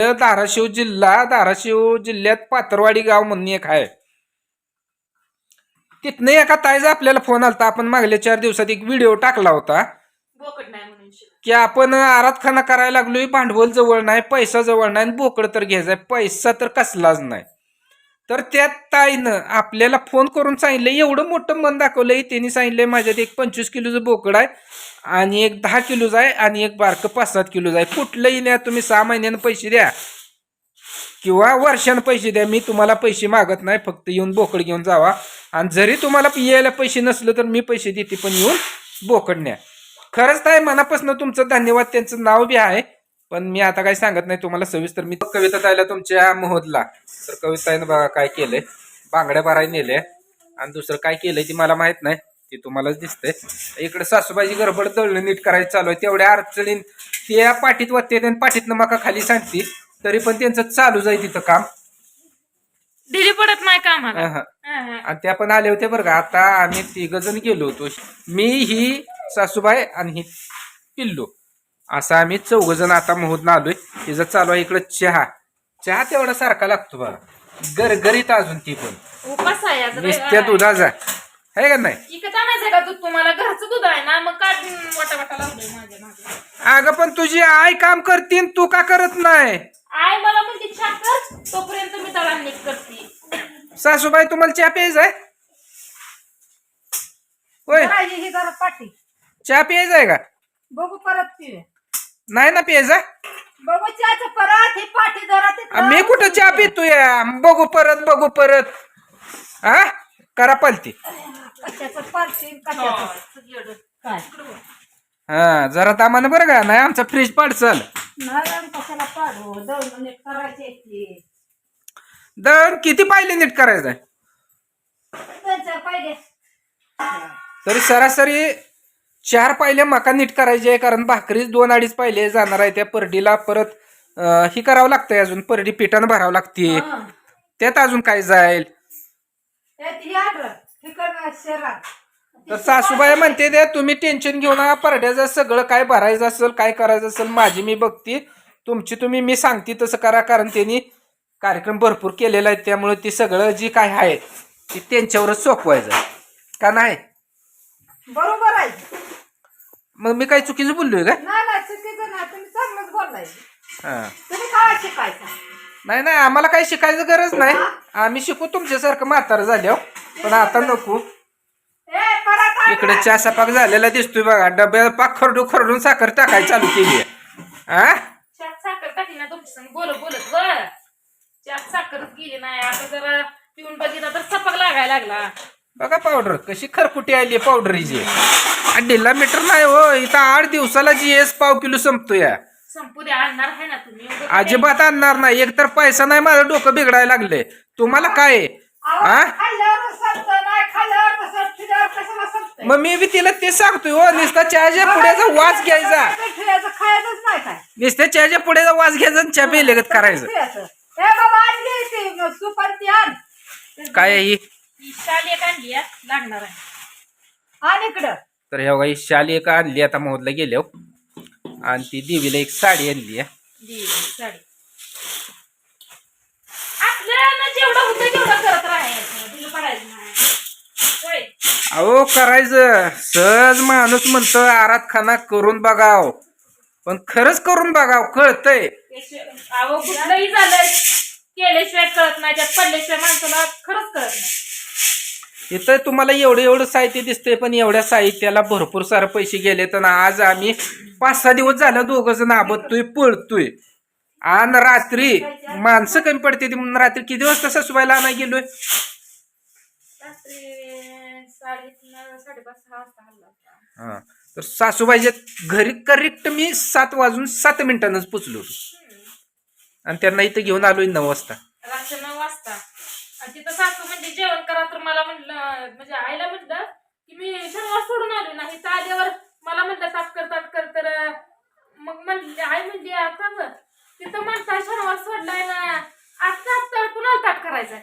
धाराशिव जिल्हा धाराशिव जिल्ह्यात पातरवाडी गाव म्हणून एक आहे. तिथनं एका ताईचा आपल्याला फोन आलता. आपण मागल्या चार दिवसात एक व्हिडिओ टाकला होता. की आपण आरातखाना करायला लागलोय भांडवल जवळ नाही पैसा जवळ नाही आणि बोकड तर घ्यायचा पैसा तर कसलाच नाही. तर त्या ताईनं आपल्याला फोन करून सांगितलं एवढं मोठं मन दाखवलंय त्यांनी सांगितलंय माझ्यात एक पंचवीस किलोचं बोकड आहे आणि एक दहा किलोचं आहे आणि एक बारकं पाच सात किलोचं आहे. कुठलंही न्या तुम्ही सहा महिन्यानं पैसे द्या किंवा वर्षानं पैसे द्या. मी तुम्हाला पैसे मागत नाही फक्त येऊन बोकड घेऊन जावा. आणि जरी तुम्हाला यायला पैसे नसलं तर मी पैसे देते पण येऊन बोकड न्या. खरंच ताई मनापासून तुमचं धन्यवाद. त्यांचं नाव बी आहे. पण मी आता काही सांगत नाही तुम्हाला सविस्तर. मी कविता ताईला तुमच्या मोहदला. तर कविताईनं बघा काय केलंय. बांगड्या भराय नेले आणि दुसरं काय केलंय ती मला माहीत नाही. ते तुम्हालाच दिसतंय. इकडे सासूबाईची गडबड दळणं नीट करायचं चालू आहे. तेवढ्या अडचणीन त्या पाठीत वाटते आणि पाठीतनं मका खाली सांगते तरी पण त्यांचं चालूच आहे तिथं काम. ढिली पडत नाही का आम्हाला? अहं. हा. आणि त्या पण आले होते बरं का. आता आम्ही तिघ जण गेलो होतो. मी ही सासूबाई आणि ही पिल्लू. असं आम्ही चौघ जण आता मोहून आलोय तिचं चालू आहे इकडं चहा. चहा तेवढा सारखा लागतो बघा. गरगरीत अजून ती पण. उपास आहे आज नुसत्या दुधाचा. आहे का नाही? इकत आणायचं का दूध तुम्हाला? घरचं दूध आहे ना मग काय वाटा वाटा लावलंय माझ्या मागे? अगं पण तुझी आई काम करते आणि तू का करत नाही? आय मला म्हणते छान कर तोपर्यंत मी दळण नीट करते. सासूबाई तुम्हाला चहा प्यायचा आहे? होय. करायची ही जरा पाठी. चहा प्यायचा आहे का? बघू परत पिवे नाही ना प्यायचा बघू चहाचं परत ही पाठी जरा ते आ, मी कुठं चहा पितोय? बघू परत बघू परत. हा करा पालती कशाचं पाठी कशाचं? काय? हा जरा दामानं बरं का. नाही आमचा फ्रीज पाडचल. नाही कशाला पाडू? करायची दर किती पाहिले नीट पाहिजे. तरी सरासरी चार पाहिले मका नीट करायचे आहे कारण भाकरीच दोन अडीच पाहिले जाणार आहे त्या परडीला. परत ही करावं लागतंय अजून परडी पिठानं भरावं लागते. त्यात अजून काय जाईल? ही तर सासूबाई म्हणते ते तुम्ही टेन्शन घेऊ नका परड्याचं सगळं काय भरायचं असेल काय करायचं असेल माझी मी बघते. तुमची तुम्ही मी सांगते तसं करा कारण त्यांनी कार्यक्रम भरपूर केलेला आहे त्यामुळे ते सगळं जी काय आहे ते त्यांच्यावरच सोपवायचं. का नाही? बरोबर आहे. मग मी काही चुकीचं बोललोय का नाही नाही चुकीचं नाही. तुम्ही चांगलंच बोलायचं हा. तुम्ही काय शिकायचं? नाही नाही आम्हाला काही शिकायचं गरज नाही. आम्ही शिकू तुमच्यासारखं म्हातारं झाल्यावर. पण आता नको. ए परत आण इकडे. चहा सपाक झालेला दिसतोय बघा. डब्याला पाक खरडू खरडून साखर टाकाय चालू केली आहे. हा चार साखर टाकली ना तुमच्या संग. बोलत बोलत बर चार साखर गेली नाही. आता जरा पिऊन बघितलं तर सपक लागायला लागला. बघा पावडर. कशी खरकुटी आली पावडरीची. डिल्ला मीटर नाही हो इथं आठ दिवसाला जी एस पाव किलो संपतो या संपू द्या आणणार आहे ना तुम्ही? उगाच अजिबात आणणार नाही. एकतर पैसा नाही माझं डोकं बिघडायला लागले तुम्हाला काय? आहे? अहो, हा खाल्ल्यावर संपतं, नाही खाल्ल्यावर तसं ठिल्यावर कशाला संपतंय? मग मी बी तिला ते सांगतोय हो नुसता चहाच्या पुढ्याचा वास घ्यायचा. ठिल्याचं खायचंच नाही काय? नुसत्या चहाच्या पुढ्याचा वास घ्यायचा आणि चहा बेलगत करायचं. ठिल्याचं. ए बाबा आणली ती सुपारी आण. काय आहे ही? ही शाल एक आणली आहे, लागणार आहे. आण इकडं. तर ह्या बघा ही शाली एक आणली आता मोहदला गेल्या आणि ती देवीला एक साडी आणली आहे. अहो करायचं. सहज माणूस म्हणतो आरात खाना करून बघाव. पण खरंच करून बघाव कळतंय. अहो कुठलंही झालं केल्याशिवाय कळत नाही. त्यात पडल्याशिवाय माणसाला खरंच कळत नाही. इथं तुम्हाला एवढं एवढं साहित्य दिसतंय पण एवढ्या साहित्याला भरपूर सारे पैसे गेले तर आज आम्ही पाच सहा दिवस झालं दोघं जण आबततोय पळतोय. आणि रात्री माणसं कमी पडते ती म्हणून रात्री किती वाजता सासूबाईला आणाय गेलोय. हा. तर सासूबाईच्या घरी करेक्ट मी सात वाजून सात मिनिटांनाच पोचलो होतो. आणि त्यांना इथं घेऊन आलोय नऊ वाजता. आणि तिथं सासू म्हणजे जेवण करा. तर मला म्हटलं म्हणजे आईला म्हटलं की मी शनिवार सोडून आलो नाही तर आल्यावर मला म्हटलं ताट कर ताट कर. तर मग म्हणली आई म्हणली आता तिथं म्हणता शनिवार सोडलाय ना आजचा आत्ता कुणाला ताट करायचा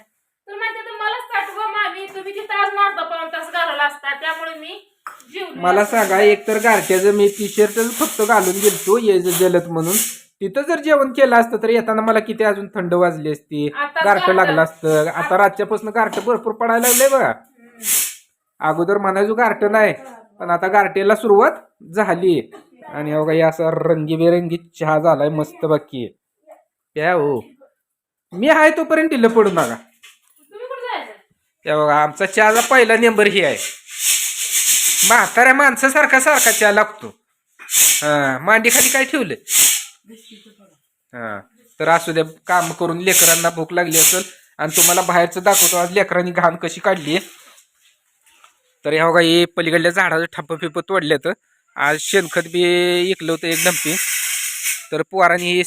तर माहिती तर मलाच ताट व मामी तुम्ही तिथं आज अर्धा पाऊन तास घालवला असता त्यामुळे मी जेवली. मला सांगा एकतर गारख्याचं मी टी शर्टच फक्त घालून गेलतो ये जलत म्हणून. तिथं जर जेवण केलं असतं तर येताना मला किती अजून थंड वाजली असती आता गारठ. लागलं असतं. आता रातच्यापासून गारठ भरपूर पडायला लागलंय बघा. अगोदर म्हणायचो गारठ नाही पण आता गारठेला सुरुवात झाली. आणि अवघा हे असा रंगीबेरंगी चहा झालाय मस्त बाकी. प्या हो. मी आहे तोपर्यंत ढिलं पडू नका. त्या बघा आमचा चहाचा पहिला नंबर ही आहे. म्हाताऱ्या माणसासारखा सारखा चहा लागतो. हा मांडी खाली काय ठेवलं हा. तर असू द्या काम करून लेकरांना भूक लागली असेल आणि तुम्हाला बाहेरचं दाखवतो आज लेकरांनी घाण कशी काढली. तर ह्या बघा हे पलीकडल्या झाडाचं ठप्प फिप तोडल्यात. आज शेणखत बी ऐकलं होतं एक डंपी तर पोरांनी हे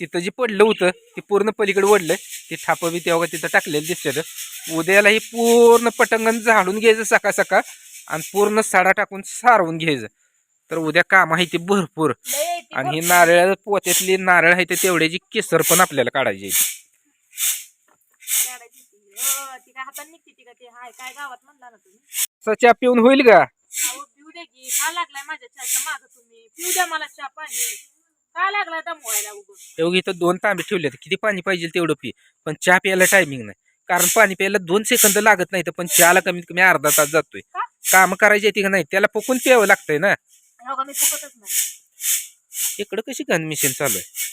तिथं जे पडलं होतं ते पूर्ण पलीकडे ओढलं. ते ठाप बी तेव्हा तिथं टाकलेलं दिसतं. उद्याला हे पूर्ण पटंगण झाडून घ्यायचं सकाळ सकाळ आणि पूर्ण साडा टाकून सारवून घ्यायचं. तर उद्या काम आहे ते भरपूर. आणि ही नारळ पोत्यातली नारळ आहे ते तेवढ्याची केसर पण आपल्याला काढायची ती. ती ती ते? असा चहा पिऊन होईल का? तेवढी इथं दोन तांबे ठेवले किती पाणी पाहिजे तेवढं पी. पण चहा प्यायला टायमिंग नाही. कारण पाणी प्यायला दोन सेकंद लागत नाही तर पण चहाला कमीत कमी अर्धा तास जातोय? काम करायची येते का नाही? त्याला फुकून प्यावं लागतंय ना. हो का मी फुकतच नाही. इकडं कशी गन मिशन चालू आहे?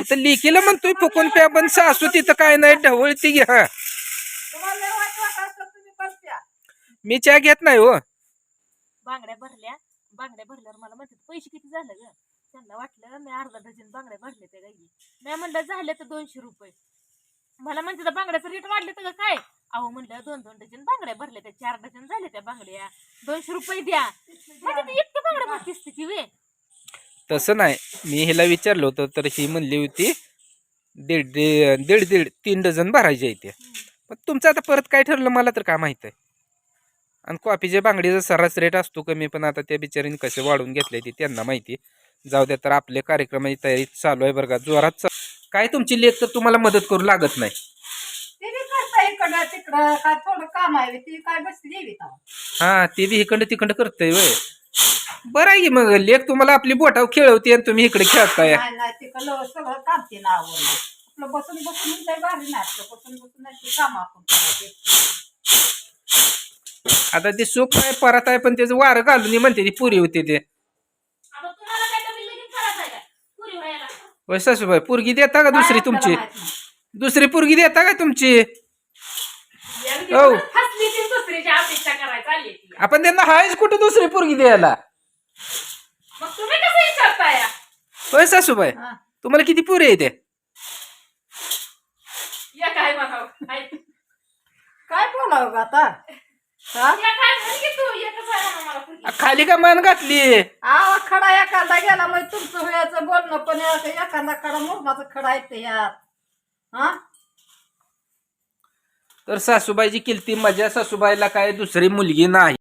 इथं लिकीला म्हणतोय फुकून प्या पण सासू तिथं काय नाही ढवळ ती घ्या. तुम्हाला लय वाईट वाटत तुम्ही. मी चहा घेत नाही हो. बांगड्या भरल्या बांगड्या भरल्यावर मला म्हणते पैसे किती झालं ग? त्यांना वाटलं मी अर्धा डझन बांगड्या भरले त्या गाई मी म्हणलं झाले तर दोनशे रुपये. मला म्हणते बांगड्याचं रेट वाढले तर काय? अहो म्हणलं दोन दोन डझन बांगड्या भरल्या त्या चार डझन झाले त्या बांगड्या. दोनशे रुपये द्या. म्हणजे ती इतकं बांगड्या भरतीस ती वे तसं नाही. मी हिला विचारलं होतं तर ही म्हणली होती दीड दीड दीड दीड तीन डझन भरायचे आहे त्या पण तुमचं आता परत काय ठरलं मला तर काय माहीत आहे? आणि कॉफीच्या बांगडीचा सर्रास रेट असतो कमी पण आता त्या बिचारीने कसे वाढवून घेतले ते त्यांना माहिती. जाऊ द्या तर आपल्या कार्यक्रमाची तयारी चालू आहे बरं का. जोरात काय तुमची लेख तर तुम्हाला मदत करू लागत नाही. इकडं तिकडं काय थोडं काम आहे ती काय बसली देवी हा ते बी इकडं तिकडं करतंय वय. बरं आहे की मग लेख तुम्हाला आपली बोटाव खेळवते आणि तुम्ही इकडे खेळताय. नाही नाही तिकडं सगळं काम ते ना आवडलं आपलं बसून बसून लय भारी नाही आपलं बसून बसून नाही ते काम आपण करायचे. आता ते सुख आहे परत आहे पण त्याचं वारं घालून म्हणते ती पुरी होते ते. आता तुम्हाला काय तर लगीन करायचं आहे का? पुरी व्हायला. वय सासूबाई पुरगी देता का दुसरी काय तुमची? आपल्याला माहीत नाही. दुसरी पुरगी देता का तुमची? हो. परत फसली ती दुसरीची अपेक्षा करायला आली ती आपण त्यांना हायच कुठं दुसरी पुरगी द्यायला? मग तुम्ही कसं विचारताय? होय सासूबाई हा. तुम्हाला किती पुरी येते या काय म्हणावं? काय काय बोलावं ग आता? हा? या काय म्हण की तू? एकच आहे म्हणा मला पुरी खाली का मान घातली? आवा खडा एखादा गेला मग तुमचं बोलणं पण याचं एखादा खडा मुरमाचा खडा येते यात. हा? तर सासूबाईची किलती माझ्या सासूबाईला काय दुसरी मुलगी नाही.